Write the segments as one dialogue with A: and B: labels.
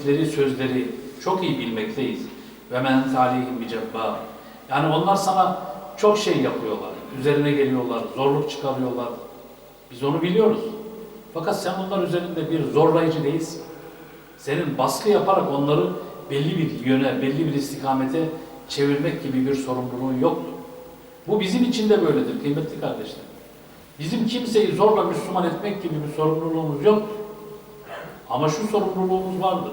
A: sözleri, sözleri çok iyi bilmekteyiz. Ve men talihim bicebba. Yani onlar sana çok şey yapıyorlar. Üzerine geliyorlar, zorluk çıkarıyorlar. Biz onu biliyoruz. Fakat sen bunlar üzerinde bir zorlayıcı değilsin. Senin baskı yaparak onları belli bir yöne, belli bir istikamete çevirmek gibi bir sorumluluğun yoktur. Bu bizim için de böyledir kıymetli kardeşler. Bizim kimseyi zorla Müslüman etmek gibi bir sorumluluğumuz yoktur. Ama şu sorumluluğumuz vardır.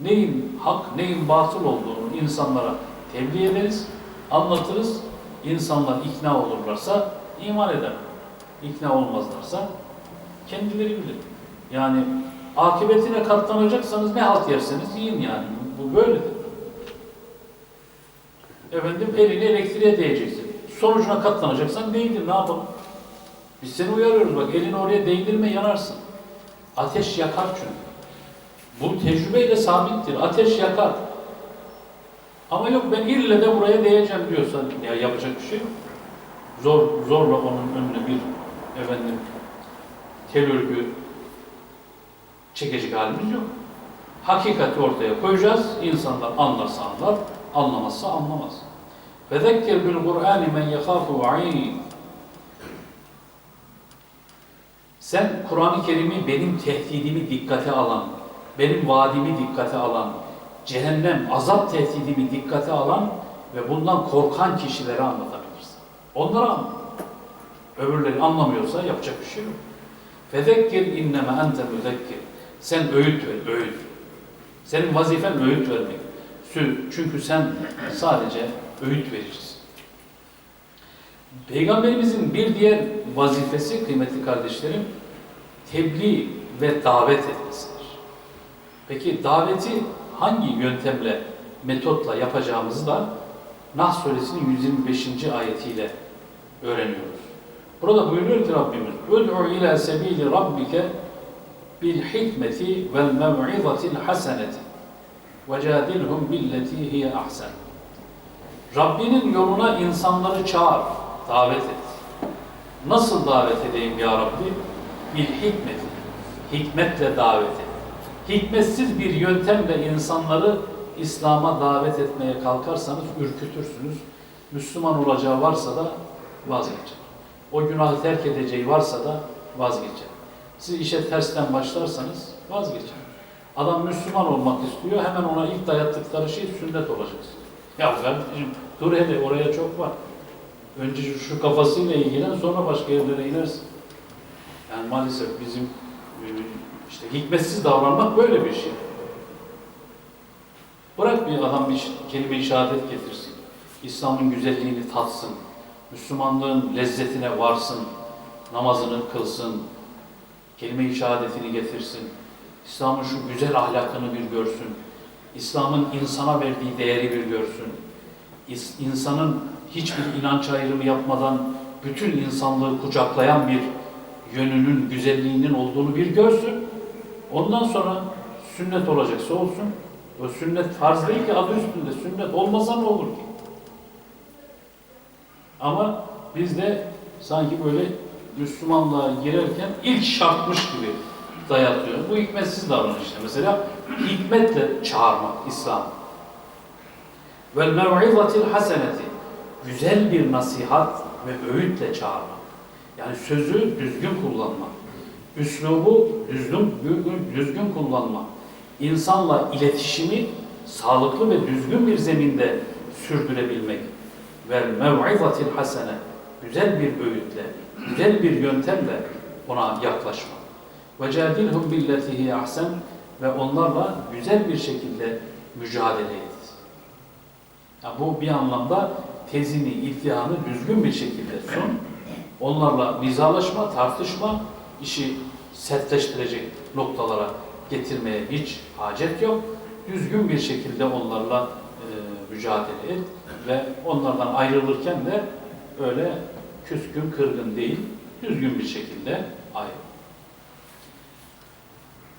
A: Neyin hak, neyin batıl olduğunu insanlara tebliğ ederiz, anlatırız. İnsanlar ikna olurlarsa iman eder. İkna olmazlarsa kendileri bilir. Yani akıbetine katlanacaksanız ne halt yerseniz yiyin yani. Bu böyledir. Efendim elini elektriğe değeceksin. Sonucuna katlanacaksan değdir. Ne yapalım? Biz seni uyarıyoruz bak elini oraya değdirme yanarsın. Ateş yakar çünkü. Bu tecrübeyle sabittir. Ateş yakar. Ama yok ben ille de buraya değeceğim diyorsan ya yapacak bir şey yok. Zor, zorla onun önüne bir efendim tel örgü çekecek halimiz yok. Hakikati ortaya koyacağız. İnsanlar anlarsa anlar, anlamazsa anlamaz. Bil Kur'ani men yekhafu va'id. Sen Kur'an-ı Kerim'i benim tehdidimi dikkate alan, benim vaadimi dikkate alan, cehennem, azap tehdidimi dikkate alan ve bundan korkan kişilere anlatabilirsin. Onlara anlat. Öbürleri anlamıyorsa yapacak bir şey yok. Fezekkir inneme ente müzekkir. Sen öğüt ver, öğüt. Senin vazifen öğüt vermek. Çünkü sen sadece öğüt vericisin. Peygamberimizin bir diğer vazifesi kıymetli kardeşlerim tebliğ ve davet etmesidir. Peki daveti hangi yöntemle, metotla yapacağımızı da Nahl suresinin 125. ayetiyle öğreniyoruz. Burada buyuruyor ki Rabbimiz rabbike bil hikmeti vel mev'izatil haseneti ve cadilhum billeti hiye ahsen. Rabbinin yoluna insanları çağır, davet et. Nasıl davet edeyim ya Rabbi? Bil hikmeti. Hikmetle davet et. Hikmetsiz bir yöntemle insanları İslam'a davet etmeye kalkarsanız ürkütürsünüz. Müslüman olacağı varsa da vazgeçer. O günahı terk edeceği varsa da vazgeçer. Siz işe tersten başlarsanız vazgeçer. Adam Müslüman olmak istiyor, hemen ona ilk dayattıkları şey sünnet olacaksın. Ya kardeşim dur hele oraya çok var. Önce şu, kafasıyla ilgilen sonra başka yerlere inersin. Yani maalesef bizim e, işte hikmetsiz davranmak böyle bir şey. Bırak bir adam bir kelime-i şehadet getirsin. İslam'ın güzelliğini tatsın. Müslümanlığın lezzetine varsın. Namazını kılsın. Kelime-i şehadetini getirsin. İslam'ın şu güzel ahlakını bir görsün. İslam'ın insana verdiği değeri bir görsün. İnsanın hiçbir inanç ayrımı yapmadan bütün insanlığı kucaklayan bir yönünün, güzelliğinin olduğunu bir görsün. Ondan sonra sünnet olacaksa olsun. O sünnet farz değil ki adı üstünde. Sünnet olmasa ne olur ki? Ama biz de sanki böyle Müslümanlığa girerken ilk şartmış gibi dayatıyor. Bu hikmetsiz davranışlar. Mesela hikmetle çağırmak İslam. Vel mev'izatil haseneti. Güzel bir nasihat ve öğütle çağırmak. Yani sözü düzgün kullanmak. Üslubu düzgün, düzgün kullanmak. İnsanla iletişimi sağlıklı ve düzgün bir zeminde sürdürebilmek. Ve mev'izatil hasene. Güzel bir öğütle, güzel bir yöntemle ona yaklaşmak. Ve cadilhum billetihi ahsen ve onlarla güzel bir şekilde mücadele et. Yani bu bir anlamda tezini, iddianı düzgün bir şekilde sun. Onlarla nizalaşma, tartışma, işi sertleştirecek noktalara getirmeye hiç hacet yok. Düzgün bir şekilde onlarla e, mücadele et ve onlardan ayrılırken de öyle küskün, kırgın değil, düzgün bir şekilde ayrıl.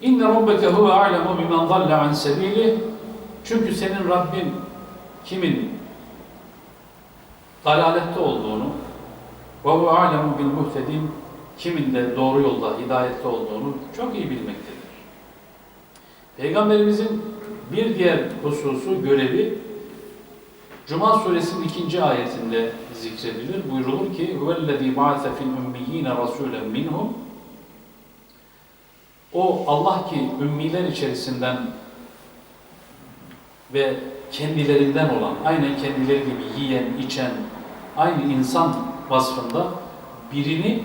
A: İnne rabbeke huve a'lemu bimen zalle an sebili. Çünkü senin Rabbin kimin dalalette olduğunu ve huve a'lemu bil muhtedin kimin de doğru yolda, hidayette olduğunu çok iyi bilmektedir. Peygamberimizin bir diğer hususu, görevi Cuma suresinin ikinci ayetinde zikredilir. Buyrulur ki huvellezî ba'ase fil ummiyyîne rasûlen minhum O Allah ki ümmiler içerisinden ve kendilerinden olan, aynen kendileri gibi yiyen, içen, aynı insan vasfında birini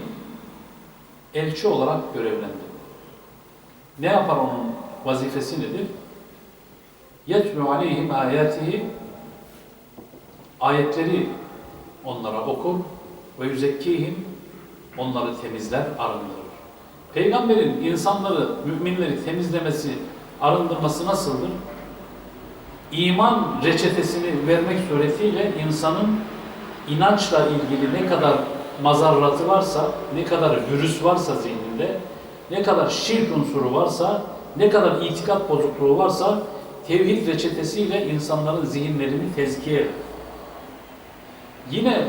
A: elçi olarak görevlendirdi. Ne yapar onun vazifesi nedir? Yetmü aleyhim ayatihi ayetleri onlara okur ve yüzekkihim onları temizler, arındırır. Peygamberin insanları, müminleri temizlemesi, arındırması nasıldır? İman reçetesini vermek suretiyle insanın inançla ilgili ne kadar mazarratı varsa, ne kadar virüs varsa zihninde, ne kadar şirk unsuru varsa, ne kadar itikat bozukluğu varsa tevhid reçetesiyle insanların zihinlerini tezkiye. Yine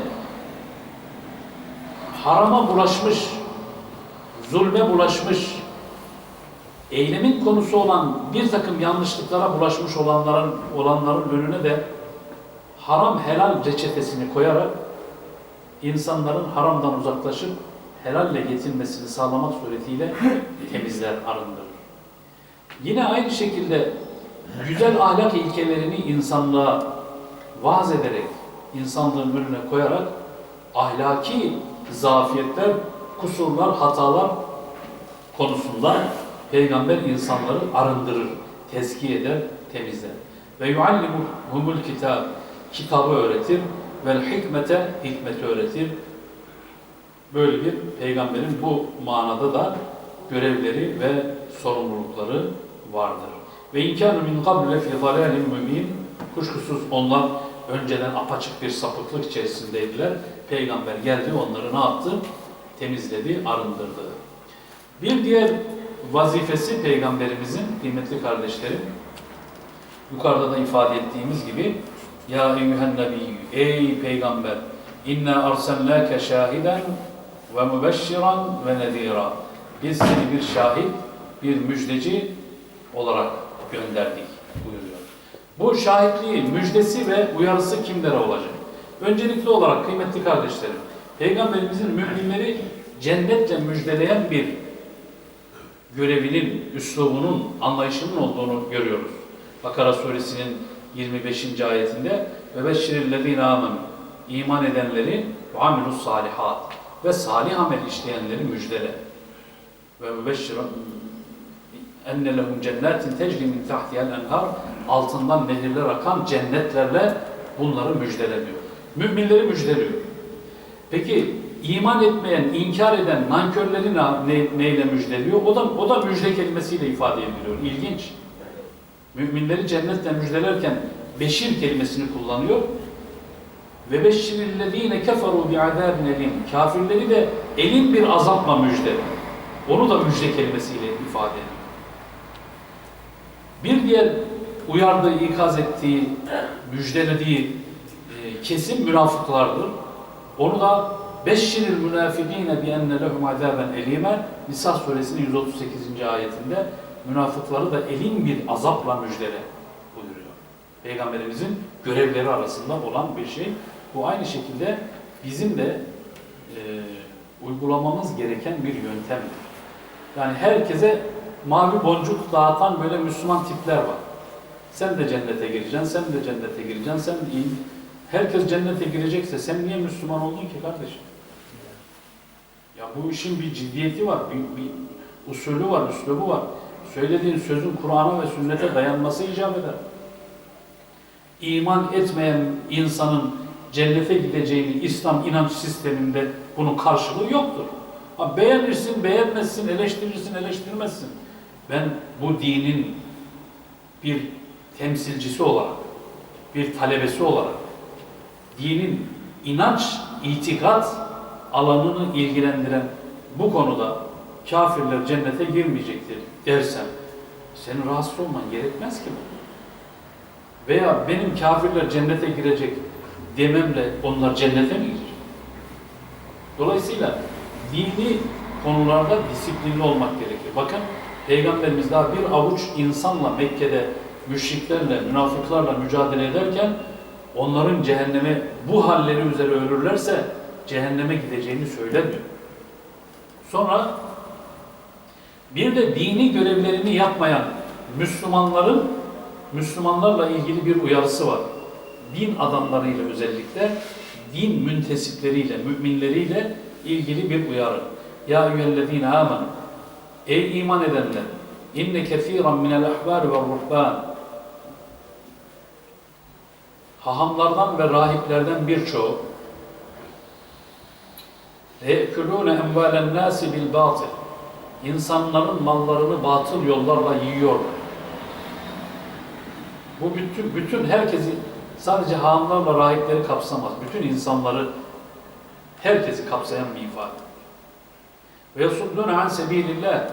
A: harama bulaşmış, zulme bulaşmış, eylemin konusu olan bir takım yanlışlıklara bulaşmış olanların olanların önüne de haram helal reçetesini koyarak insanların haramdan uzaklaşıp helalle yetinmesini sağlamak suretiyle temizler, arındırır. Yine aynı şekilde güzel ahlak ilkelerini insanlığa vaaz ederek, insanlığın önüne koyarak ahlaki zafiyetler, kusurlar, hatalar konusunda Peygamber insanları arındırır, tezkiye eder, temizler. Ve yuallimuhumul kitab, kitabı öğretir ve hikmete, hikmeti öğretir. Böyle bir peygamberin bu manada da görevleri ve sorumlulukları vardır. Ve inkânu min qabl fi dalâlin mübin kuşkusuz onlar önceden apaçık bir sapıklık içerisindeydiler. Peygamber geldi onları ne yaptı? Temizledi, arındırdı. Bir diğer vazifesi peygamberimizin kıymetli kardeşlerim yukarıda da ifade ettiğimiz gibi ya eyyühen nebiyyü ey peygamber inna arsalnâke şahiden ve mübeşşiran ve nedîrâ biz seni bir şahit, bir müjdeci olarak gönderdik buyuruyor. Bu şahitliği, müjdesi ve uyarısı kimlere olacak? Öncelikli olarak kıymetli kardeşlerim, Peygamberimizin müminleri cennetle müjdeleyen bir görevinin, üslubunun, anlayışının olduğunu görüyoruz. Bakara suresinin 25. ayetinde ve beşşirillezine amen iman edenleri ve amilus salihat ve salih amel işleyenleri müjdele ve mübeşşiran enne lehum cennetin tecri min tahtihal enhar altından nehirler akan cennetlerle bunları müjdeleniyor. Müminleri müjdeliyor. Peki iman etmeyen, inkar eden nankörleri ne, neyle müjdeliyor? O da, o da müjde kelimesiyle ifade ediliyor. İlginç. Müminleri cennetle müjdelerken beşir kelimesini kullanıyor. Ve beşşirillezine keferu bi'adabin elim. Kafirleri de elin bir azapla müjde. Onu da müjde kelimesiyle ifade. Bir diğer uyardığı, ikaz ettiği, müjdelediği e, kesim münafıklardır. Onu da Beşşiril münafikine bi enne lehum azaben elime Nisa suresinin 138. ayetinde münafıkları da elin bir azapla müjdele buyuruyor. Peygamberimizin görevleri arasında olan bir şey. Bu aynı şekilde bizim de e, uygulamamız gereken bir yöntemdir. Yani herkese mavi boncuk dağıtan böyle Müslüman tipler var. Sen de cennete gireceksin, sen de cennete gireceksin, sen de iyi. Herkes cennete girecekse sen niye Müslüman oldun ki kardeşim? Ya bu işin bir ciddiyeti var, bir, bir usulü var, üslubu var. Söylediğin sözün Kur'an'a ve sünnete dayanması icap eder. İman etmeyen insanın cennete gideceğini İslam inanç sisteminde bunun karşılığı yoktur. Ha, beğenirsin, beğenmezsin, eleştirirsin, eleştirmezsin. Ben bu dinin bir temsilcisi olarak, bir talebesi olarak, dinin inanç, itikat alanını ilgilendiren bu konuda kafirler cennete girmeyecektir dersem, senin rahatsız olman gerekmez ki bu. Veya benim kafirler cennete girecek dememle onlar cennete mi girecek? Dolayısıyla dini konularda disiplinli olmak gerekir. Bakın Peygamberimiz daha bir avuç insanla Mekke'de müşriklerle, münafıklarla mücadele ederken onların cehenneme bu halleri üzere ölürlerse cehenneme gideceğini söylemiyor. Sonra bir de dini görevlerini yapmayan Müslümanların Müslümanlarla ilgili bir uyarısı var. Din adamlarıyla özellikle din müntesipleriyle, müminleriyle ilgili bir uyarı. Ya eyyühellezine amenu Ey iman edenler! İnne kethiran minel ahbar ve ruhban Hahamlardan ve rahiplerden birçoğu yekulune envalen nasi bil batıl İnsanların mallarını batıl yollarla yiyorlar. Bu bütün, bütün herkesi sadece hahamlarla rahipleri kapsamaz. Bütün insanları herkesi kapsayan bir ifade. Ve yasuddun an sebilillah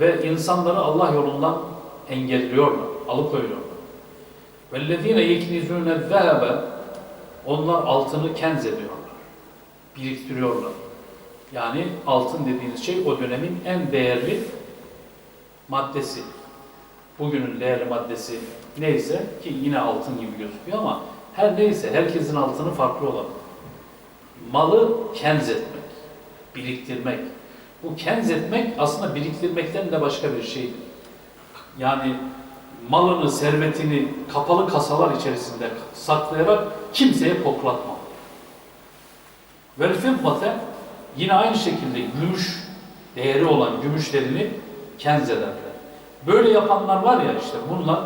A: ve insanları Allah yolundan engelliyorlar, alıkoyuyorlar. Vellezine yeknizune zehebe onlar altını kenz ediyorlar, biriktiriyorlar. Yani altın dediğiniz şey o dönemin en değerli maddesi. Bugünün değerli maddesi neyse ki yine altın gibi gözüküyor ama her neyse herkesin altını farklı olan. Malı kenz etmek, biriktirmek. Bu kenz etmek aslında biriktirmekten de başka bir şeydir. Yani malını, servetini kapalı kasalar içerisinde saklayarak kimseye koklatma. Vel fiddate yine aynı şekilde gümüş değeri olan gümüşlerini kenz ederler. Böyle yapanlar var ya işte bunlar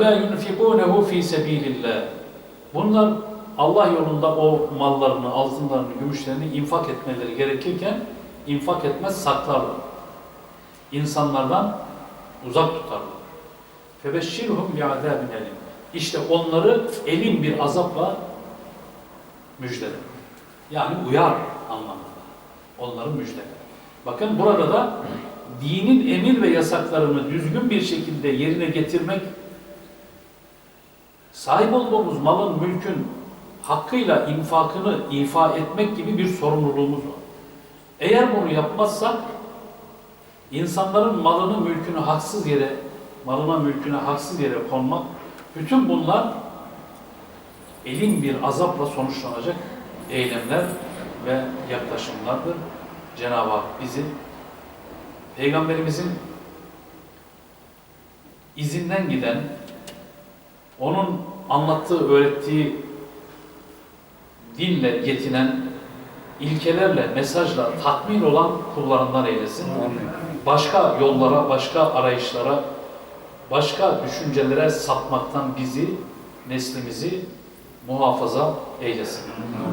A: la yunfikunehu fi sabilillah. Bunlar Allah yolunda o mallarını, altınlarını, gümüşlerini infak etmeleri gerekirken infak etmez saklarlar. İnsanlardan uzak tutarlar. Febeşşirhum bi'azabin elim. İşte onları elin bir azapla müjdele. Yani uyar anlamında. Onları müjdele. Bakın burada da dinin emir ve yasaklarını düzgün bir şekilde yerine getirmek, sahip olduğumuz malın, mülkün hakkıyla infakını ifa etmek gibi bir sorumluluğumuz var. Eğer bunu yapmazsak, insanların malını, mülkünü haksız yere, malına, mülküne haksız yere konmak, bütün bunlar elin bir azapla sonuçlanacak eylemler ve yaklaşımlardır. Cenab-ı Hak bizi Peygamberimizin izinden giden, onun anlattığı, öğrettiği dinle yetinen, ilkelerle, mesajla tatmin olan kullarından eylesin. Başka yollara, başka arayışlara, başka düşüncelere sapmaktan bizi, neslimizi muhafaza eylesin.